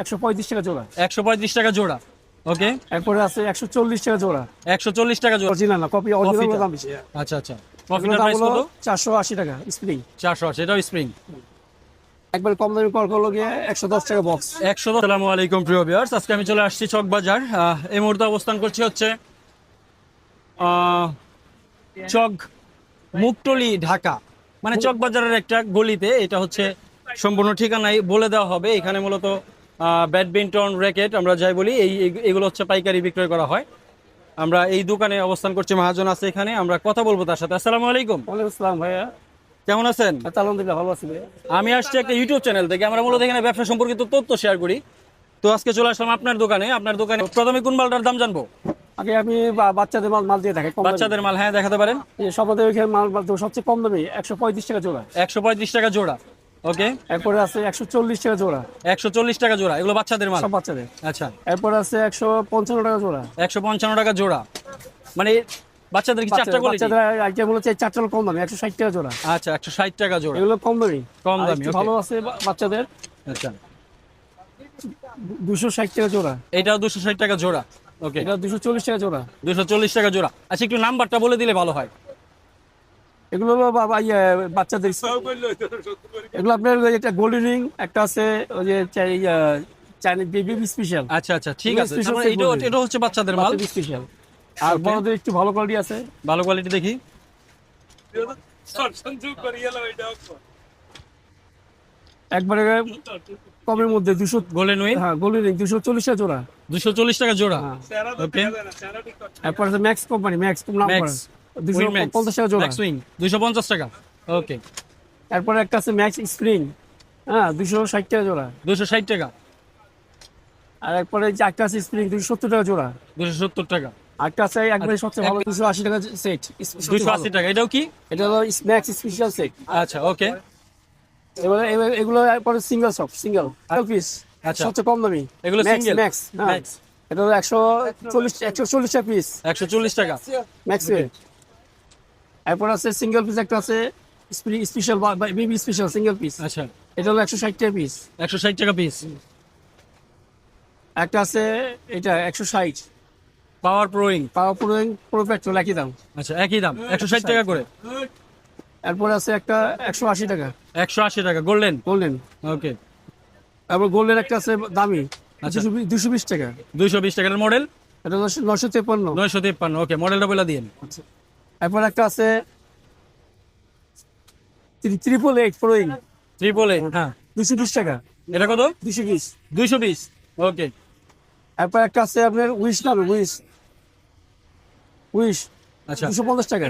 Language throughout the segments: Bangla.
একশো পঁয়ত্রিশ টাকা জোড়া। একশো পঁয়ত্রিশ টাকা জোড়া ওকে এরপরে আছে একশো চল্লিশ টাকা জোড়া। একশো চল্লিশ টাকা জোড়া। অরিজিনাল না কপি অরিজিনাল দাম বেশি। আচ্ছা আচ্ছা। এগুলোর প্রাইস কত? চারশো আশি টাকা স্প্রিং চারশো আশি এটাও স্প্রিং একবার কম দামি কল করল গিয়ে একশো দশ টাকা বক্স একশো আসসালামু আলাইকুম প্রিয় ভিউয়ার্স আজকে আমি চলে আসছি চক বাজার এই মুহূর্তে অবস্থান করছি হচ্ছে চক মুকটলি ঢাকা। মানে চক বাজারের একটা গলিতে এটা হচ্ছে সম্পূর্ণ ঠিকানাই বলে দেওয়া হবে। এখানে মূলত ব্যাডমিন্টন র্যাকেট আমরা যাই বলি এই এগুলো হচ্ছে পাইকারি বিক্রয় করা হয়। আমরা এই দোকানে অবস্থান করছি মহাজন আছে এখানে আমরা কথা বলব তার সাথে। আসসালামু আলাইকুম। ওয়ালাইকুম আসসালাম ভাইয়া। কেমন আছেন? আচ্ছা, আলহামদুলিল্লাহ ভালো আছি আমি আসছি একটা ইউটিউব চ্যানেল থেকে আমরা মূলত এখানে ব্যবসা সম্পর্কিত তথ্য শেয়ার করি। তো আজকে চলে আসলাম আপনার দোকানে। আপনার দোকানে প্রথমে কোন মালটার দাম জানব? আগে আমি বাচ্চাদের মাল মাল দিয়ে দেখাই বাচ্চাদের মাল হ্যাঁ দেখাতে পারেন। ওইখানে মাল মাল সবচেয়ে কম দামি একশো পঁয়ত্রিশ টাকা জোড়া। একশো পঁয়ত্রিশ টাকা জোড়া। ওকে এরপরে আছে একশো চল্লিশ টাকা জোড়া। একশো চল্লিশ টাকা জোড়া এগুলো বাচ্চাদের মাল? সব বাচ্চাদের। আচ্ছা। এরপরে আছে একশো পঞ্চান্ন টাকা জোড়া। একশো পঞ্চান্ন টাকা জোড়া। মানে বাচ্চাদের কি চারটা কোয়ালিটি? বাচ্চাদের চারটা কম দামি একশো ষাট টাকা জোড়া। আচ্ছা একশো ষাট টাকা জোড়া। এগুলো কম দামি। কম দামি, ভালো আছে বাচ্চাদের। আচ্ছা। দুশো ষাট টাকা জোড়া। এটাও দুশো ষাট টাকা জোড়া ওকে এটা দুশো চল্লিশ টাকা জোড়া। দুশো চল্লিশ টাকা জোড়া। আচ্ছা একটু নাম্বারটা বলে দিলে ভালো হয়। এগুলো হলো ইয়ে, বাচ্চাদের এগুলো আপনার একটা গোল্ডেন রিং একটা আছে ওই যে চাইনিজ বেবি স্পেশাল আচ্ছা আচ্ছা ঠিক আছে। এটা এটা হচ্ছে বাচ্চাদের মাল। স্পেশাল আর বড়দের একটু ভালো কোয়ালিটি আছে। ভালো কোয়ালিটি দেখি। একবারে কমের মধ্যে দুশো গোল্ডেন উইন হ্যাঁ গোল্ডেন রিং দুশো চল্লিশ টাকা জোড়া। দুশো চল্লিশ টাকা জোড়া। হ্যাঁ। ওকে এরপর ম্যাক্স কোম্পানি ম্যাক্স নাম উইন ম্যাক্স পঞ্চাশ টাকা জোড়া ম্যাক্স উইং দুশো পঞ্চাশ টাকা। ওকে এরপরে একটা আছে ম্যাক্স স্প্রিং হ্যাঁ দুশো ষাট টাকা জোড়া। দুশো ষাট টাকা। আর একবারে যে একটা আছে স্প্রিং দুশো সত্তর টাকা জোড়া। দুশো সত্তর টাকা। আরেকটা আছে একবারে সবচেয়ে ভালো দুশো আশি টাকা সেট দুশো আশি টাকা। এটাও কি? এটা হলো ম্যাক্স স্পেশাল সেট আচ্ছা ওকে এবারে এগুলো পরে সিঙ্গেল শপ সিঙ্গেল পিস আচ্ছা। সবচেয়ে কম দামি। এগুলো ম্যাক্স ম্যাক্স হ্যাঁ এটা হলো একশো চল্লিশ একশো চল্লিশ টাকা পিস একশো চল্লিশ টাকা। ম্যাক্স এরপর আছে সিঙ্গেল পিস একটা আছে special baby special single piece আচ্ছা। এটা হলো একশো ষাট টাকা পিস একশো ষাট টাকা পিস একটা আছে এটা একশো ষাট। পাওয়ার প্রোয়িং পাওয়ার পুরো পুরো পেট্রোল একই দাম। আচ্ছা একই দাম। একশো ষাট টাকা করে। এরপর আছে একটা একশো আশি টাকা। একশো আশি টাকা গোল্ডেন গোল্ডেন ওকে তারপর গোল্ডেন একটা আছে দামি আচ্ছা। দুশো বিশ টাকা। দুইশো বিশ টাকার মডেল এটা নশো তেপান্ন নয়শো তেপান্ন ওকে মডেলটা বলে দিন এরপর একটা আছে ট্রিপল এইট ফোরইং ট্রিপল এইট হ্যাঁ। দুশো বিশ টাকা। এটা কত? দুশো বিশ। দুইশো বিশ ওকে। এরপর একটা আছে আপনার উইশ নামে উইশ উইশ আচ্ছা। দুশো পঞ্চাশ টাকা।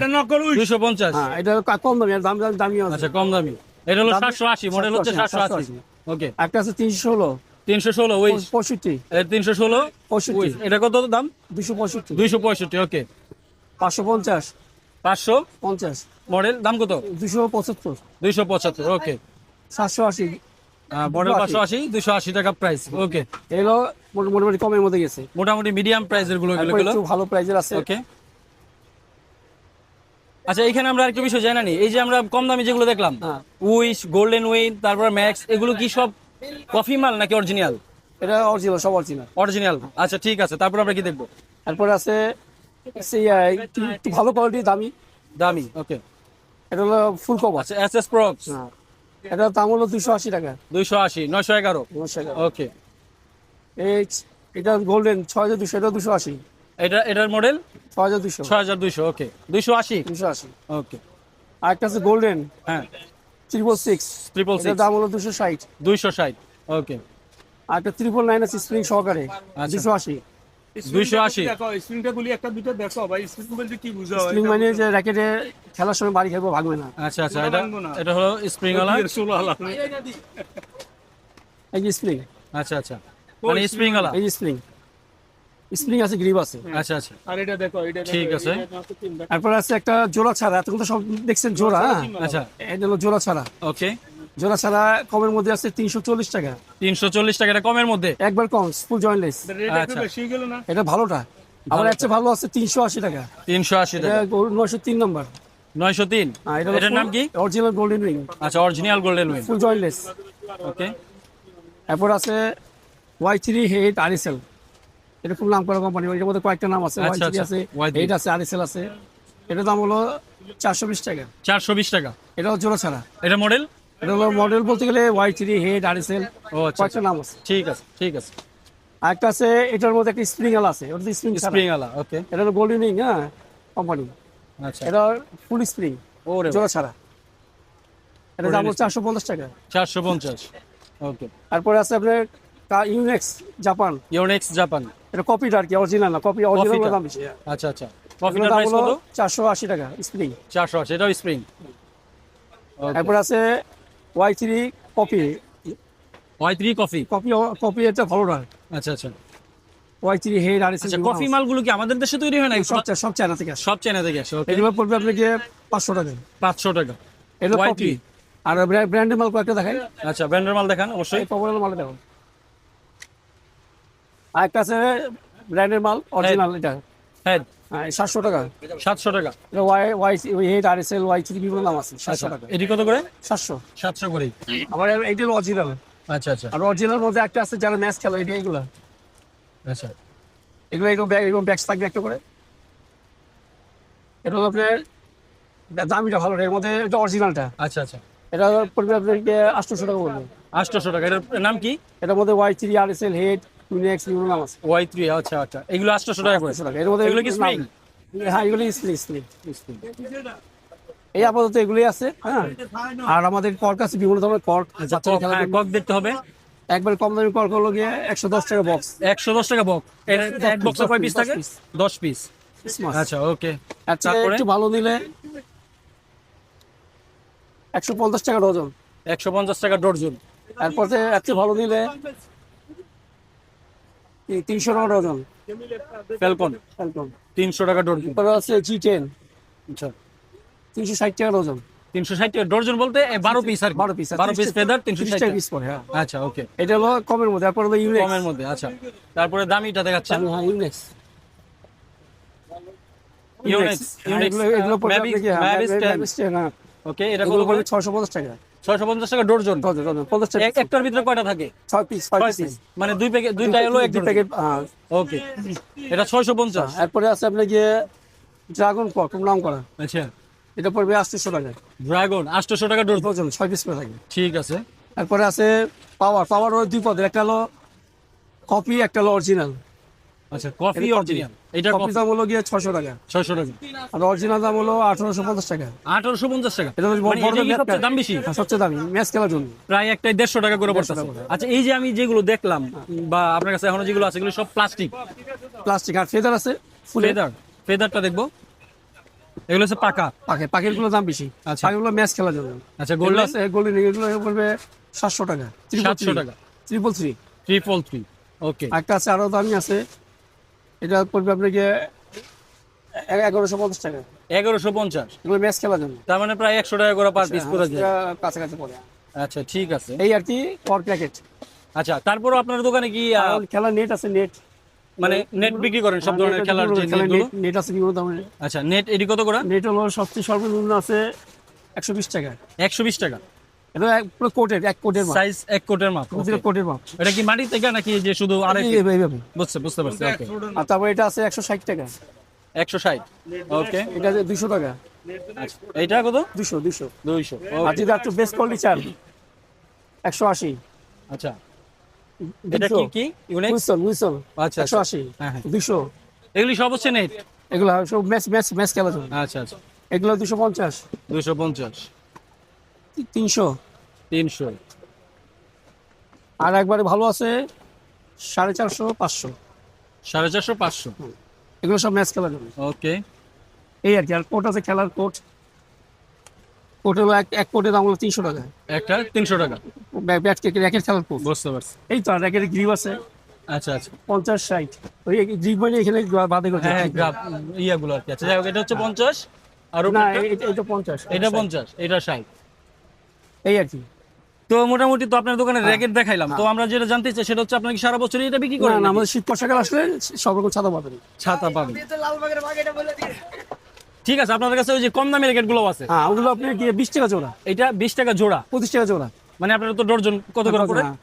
দুইশো পঞ্চাশ। হ্যাঁ এটা হলো কম দামি দাম দাম- আছে। আচ্ছা কম দামি। এটা হলো সাতশো আশি মডেল হচ্ছে সাতশো আশি 780 ওকে। একটা আছে তিনশো ষোলো। তিনশো ষোলো ওই পঁয়ষট্টি। তিনশো ষোলো পঁয়ষট্টি। এটা কত দাম? দুশো পঁয়ষট্টি। দুইশো পঁয়ষট্টি ওকে। পাঁচশো পঞ্চাশ। পাঁচশো পঞ্চাশ। মডেল দাম কত? দুশো পঁচাত্তর। দুইশো পঁচাত্তর ওকে। সাতশো আশি। মডেল পাঁচশো আশি দুইশো আশি টাকা প্রাইস ওকে। এগুলো মোটামুটি কমের মধ্যে গেছে। মোটামুটি মিডিয়াম প্রাইসেরগুলো একটু ভালো প্রাইজের আছে। ওকে। আচ্ছা এখানে আমরা একটা বিষয় জানি এই যে আমরা কম দামি যেগুলো দেখলাম হ্যাঁ। উইশ গোল্ডেন উইন তারপর ম্যাক্স এগুলো কি সব কফি মাল নাকি অরিজিনাল এটা অরিজিনাল সব অরিজিনাল অরিজিনাল আচ্ছা ঠিক আছে তারপর আমরা কি দেখব? তারপরে আছে একটু একটু ভালো কোয়ালিটি দামি। দামি ওকে এটা হলো ফুল কভার আচ্ছা এস এস প্রক্স এটার দাম হলো দুশো আশি টাকা। দুইশো আশি নয়শো এগারো। নমস্কার ওকে এই এটা গোল্ডেন ছয় হাজার দুশো এটা দুশো আশি। এটা এটার মডেল ছয় হাজার দুশো ছয় হাজার দুইশো ওকে দুইশো আশি। দুশো আশি। ওকে আর একটা আছে গোল্ডেন হ্যাঁ। ত্রিপল সিক্স ট্রিপল এটার সিক্স দাম হলো দুশো ষাট। দুইশো ষাট ওকে আর একটা ত্রিপল নাইন আছে স্প্রিং সহকারে। আচ্ছা। দুশো আশি। দুইশো আশি। স্প্রিংটা গুলি একটা দুটো দেখো ভাই স্প্রিং বলতে কি বুঝা হয় স্প্রিং মানে যে র্যাকেটে খেলার সময় বাড়ি খেলব ভাগবে না। আচ্ছা আচ্ছা এটা এটা হলো স্প্রিং ওয়ালা ষোলো হালা এই যে স্প্রিং আচ্ছা আচ্ছা। মানে স্প্রিং ওয়ালা এই স্প্রিং স্প্রিং আছে গ্রিপ আছে। আচ্ছা আচ্ছা। আর এটা দেখো এটা ঠিক আছে। এটা দেখো, তিনটা। তারপরে আছে একটা জোড়া ছাড়া এতক্ষণ তো সব দেখছেন জোড়া হ্যাঁ? আচ্ছা। এটা হলো জোড়া ছাড়া। ওকে জোড়া ছাড়া কমের মধ্যে আছে তিনশো চল্লিশ টাকা। তিনশো চল্লিশ টাকা এটা কমের মধ্যে? একবার কম ফুল জয়েন্টলেস এটা আচ্ছা। বেশি গেল না? এটা ভালোটা। আবার একটা ভালো আছে তিনশো আশি টাকা। তিনশো আশি টাকা। নয়শো তিন নম্বর। নয়শো তিন? হ্যাঁ, এটার নাম কি? অরিজিনাল গোল্ডেন রিং আচ্ছা original golden full jointless okay এরপর আছে ওয়াই থ্রি হেড আরিসেল এটা খুব নাম করা কোম্পানি এটার মধ্যে কয়েকটা নাম আছে। ওয়াই আচ্ছা, থ্রি আচ্ছা, আছে Y3 হেড আছে আরিসেল আছে। এটার দাম হলো চারশো বিশ টাকা। চারশো বিশ টাকা। এটা হচ্ছে জোড়া ছাড়া। এটা মডেল মডেল বলতে গেলে ওয়াই থ্রি হেড আরিসেল ও আচ্ছা কয়েকটা নাম আছে। ঠিক আছে ঠিক আছে। আর একটা আছে এটার মধ্যে একটা স্প্রিং আলা আছে। ওটা স্প্রিং স্প্রিং আলা ওকে এটা হলো গোল্ডেন রিং হ্যাঁ কোম্পানি আচ্ছা। এটা ফুল স্প্রিং ওরে জোড়া ছাড়া। এটা দাম হলো চারশো পঞ্চাশ টাকা। চারশো পঞ্চাশ ওকে তারপরে আছে আপনার ইউনেক্স জাপান ইউনেক্স জাপান এটা কপিটা আর কি অরিজিনাল না কপি অরিজিনাল। দাম বেশি হ্যাঁ। আচ্ছা আচ্ছা। দাম প্রাইস কত? চারশো আশি টাকা স্প্রিং চারশো আছে এটাও স্প্রিং তারপরে আছে Y three copy Y three coffee copy copy এটা ভালো না আচ্ছা আচ্ছা। ওয়াই থ্রি হেড আর আচ্ছা কফি মালগুলো কি আমাদের দেশে তৈরি হয় না সব সব চায়না থেকে সব চায়না থেকে আসে এগুলো পড়বে আপনাকে পাঁচশো টাকা। পাঁচশো টাকা। Y3 কপি আর ব্র্যান্ডের মাল কয়েকটা দেখাই। আচ্ছা ব্র্যান্ডের মাল দেখান অবশ্যই। পপুলার মাল দেখুন। আর একটা আছে ব্র্যান্ডের মাল অরিজিনাল এটা। হ্যাঁ সাতশো টাকা। সাতশো টাকা। ওয়াই ওয়াই হেড আর এস এল ওয়াই থ্রি বিভিন্ন নাম আছে সাতশো আচ্ছা টাকা এটি কত করে? সাতশো। সাতশো করেই। আবার এইটা অরিজিনাল আচ্ছা আচ্ছা। আর অরিজিনাল মধ্যে একটা আছে যারা ম্যাচ খেলো এটা এগুলো আচ্ছা। এগুলো এরকম ব্যাগ এরকম ব্যাগস থাকবে একটা করে। এটা হলো আপনার দামিটা ভালো এর মধ্যে এটা অরিজিনালটা আচ্ছা আচ্ছা। এটা পড়বে আপনাকে আটশোশো টাকা পড়বে আটশোশো টাকা এটার নাম কি? এটার মধ্যে ওয়াই থ্রি আর এস এল হেড ইউনিক্স বিভিন্ন আছে ওয়াই থ্রি আচ্ছা আচ্ছা। এগুলো আটশোশো টাকা করে। টাকা। এর মধ্যে এগুলো কি স্প্রিং হ্যাঁ এগুলো স্প্রিং স্প্রিং এই আপাতত এগুলোই আছে হ্যাঁ? আর আমাদের কর্ক আছে বিভিন্ন ধরনের কর্ক বাচ্চারা খেলার জন্য। কক দেখতে হবে। একবার কম দামি কর্ক হলো গিয়ে একশো দশ টাকা বক্স একশো দশ টাকা বক এক বক্সে কয় পিস দশ থাকে দশ পিস আচ্ছা ওকে আচ্ছা একটু ভালো নিলে একশো পঞ্চাশ টাকা ডজন। একশো পঞ্চাশ টাকা ডর্জন তারপরে একটু ভালো নিলে তিনশো টাকা ডজন। ফ্যালকন। একদম তিনশো টাকা ডর্জন তারপরে আছে জি টেন আচ্ছা। তিনশো ষাট টাকা ডজন। তিনশো ষাট টাকা ডর্জন বলতে বারো পিস আর কি। বারো পিস বারো পিস ফেদার তিনশো ষাট। পিস পড়ে হ্যাঁ। আচ্ছা ওকে এটা হলো কমের মধ্যে তারপরে হলো ইউনিক্স কমের মধ্যে আচ্ছা। তারপরে দামিটা দেখাচ্ছেন। হ্যাঁ ইউনিক্স ইউনিক্স ইউনিক্স এগুলো পড়বে আপনাকে হ্যাঁ, টেন, হ্যাঁ। ওকে এটা কত পড়বে করে? ছয়শো পঞ্চাশ টাকা। ছয়শো পঞ্চাশ টাকা ডর্জন একটার ভিতরে কয়টা থাকে? ছয় পিস ছয় পিস। মানে দুই প্যাকেট দুইটা এক প্যাকেট ওকে। এটা ছয়শো পঞ্চাশ। এরপরে আছে আপনার গিয়ে ড্রাগন নাম করা। আচ্ছা। এটা পড়বে আটশোশো টাকা। ড্রাগন আটশোশো টাকা ডর্জন ডজন ছয় পিস করে থাকবে ঠিক আছে। তারপরে আছে পাওয়ার পাওয়ার দুই পদের। একটা হলো কপি একটা হলো অরিজিনাল আচ্ছা কফি অরিজিনাল এটা কফি দাম হলো গিয়ে ছয়শো টাকা। ছয়শো টাকা। আর অরিজিনাল দাম হলো আঠারোশো পঞ্চাশ টাকা। আঠারোশো পঞ্চাশ টাকা। এটা হলো বড় এটা কি ম্যাচ সবচেয়ে দাম বেশি? সবচেয়ে দামি। ম্যাচ খেলার জন্য। প্রায় একটাই দেড়শো টাকা করে করে। আচ্ছা এই যে আমি যেগুলো দেখলাম বা আপনার কাছে এখনও যেগুলো আছে এগুলো সব প্লাস্টিক প্লাস্টিক আর ফেদার আছে? ফুলে? ফেদার ফেদারটা দেখব। এগুলো হচ্ছে পাকা। পাখি পাখিরগুলো দাম বেশি। আচ্ছা। পাখিগুলো ম্যাচ খেলার জন্য। আচ্ছা গোল্ডেন আছে গোল্ডেন এগুলো পড়বে সাতশো টাকা। সাতশো টাকা। Triple three triple three okay একটা আছে আরও দামি আছে এটা পড়বে আপনাকে এগারোশো পঞ্চাশ টাকা। এগারোশো পঞ্চাশ? এগুলো ম্যাচ খেলার জন্য। তার মানে প্রায় একশো টাকা করে পার পিস করে যায় কাছাকাছি পড়ে। আচ্ছা ঠিক আছে। এই আর কি পর প্যাকেট আচ্ছা তারপরও আপনার দোকানে কি খেলার নেট আছে নেট মানে নেট বিক্রি করেন সব ধরনের খেলার নেট আছে বিভিন্ন দামের আচ্ছা নেট এটি কত করে? নেট হলো সবচেয়ে সর্বনিম্ন আছে একশো বিশ টাকা। একশো বিশ টাকা। এটা পুরো কোটের এক কোটের মাপ। সাইজ এক কোটের মাপ কোটের মাপ। এটা কি মাটি থেকে নাকি যে শুধু আড়াই এই- এই- এইভাবে। বুঝতে বুঝতে পারছি ওকে আর তারপরে এটা আছে একশো ষাট টাকা। একশো ষাট ওকে এটা আছে দুশো টাকা। আচ্ছা এইটা কত? দুশো দুশো দুইশো আর যদি একটু বেস্ট কোয়ালিটি চান একশো আশি। আচ্ছা। এটা কি কি? ইউনিক উইসল উইসল আচ্ছা একশো আচ্ছা। আশি হ্যাঁ, হ্যাঁ। দুশো এগুলি সব হচ্ছে নেট এগুলো সব ম্যাচ ম্যাচ ম্যাচ খেলার আচ্ছা আচ্ছা। এগুলো দুশো পঞ্চাশ। দুশো পঞ্চাশ। তিনশো। আর একবারে ভালো আছে সাড়ে চারশো পাঁচশো। সাড়ে চারশো পাঁচশো। এগুলো সব ম্যাচ খেলার জন্য। ওকে। এই আর কি আর কোর্ট আছে খেলার কোর্ট। কোট হলো এক এক কোটের দাম হলো তিনশো টাকা। একটা তিনশো টাকা। ব্যাট ব্যাট কে র্যাকেট খেলার কোট বুঝতে পারছি। এই তো আর র্যাকেট গ্রিপ আছে। আচ্ছা আচ্ছা। পঞ্চাশ ষাট। ওই গ্রিপ মানে এখানে বাদে করতে হ্যাঁ ইয়াগুলো আর কি। আচ্ছা যাই হোক এটা হচ্ছে পঞ্চাশ। আর না তো পঞ্চাশ। এটা পঞ্চাশ এটা ষাট। এই আর কি। তো মোটামুটি তো আপনার দোকানে হ্যাঁ। র্যাকেট দেখাইলাম। তো হ্যাঁ। আমরা যেটা জানতে চাই সেটা হচ্ছে আপনার কি সারা বছরই এটা বিক্রি করেন না আমাদের শীত বর্ষাকাল আসলে সব রকম ছাতা পাবেন। ছাতা পাবেন। এটা লালবাগের মার্কেটে বলে দিয়ে। ঠিক আছে আপনাদের কাছে ওই যে কম দামের র‍্যাকেটগুলো আছে। হ্যাঁ ওগুলো আপনি কি বিশ টাকা জোড়া। এটা বিশ টাকা জোড়া। পঁচিশ টাকা জোড়া। মানে আপনারা তো ডর্জন কত করে পড়ে হ্যাঁ।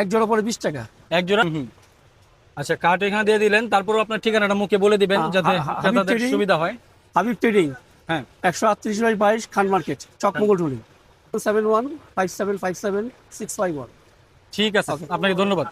এক জোড়া পড়ে বিশ টাকা। এক জোড়া? হুম আচ্ছা কার্ড এখানে দিয়ে দিলেন তারপর আপনার ঠিকানাটা মুখে বলে দিবেন যাতে যাতে সুবিধা হয়। হাবিব ট্রেডিং হ্যাঁ। একশো আটত্রিশ বাইশ খান মার্কেট চকমগল টুলি seven one five seven five seven six five one ঠিক আছে আপনাকে ধন্যবাদ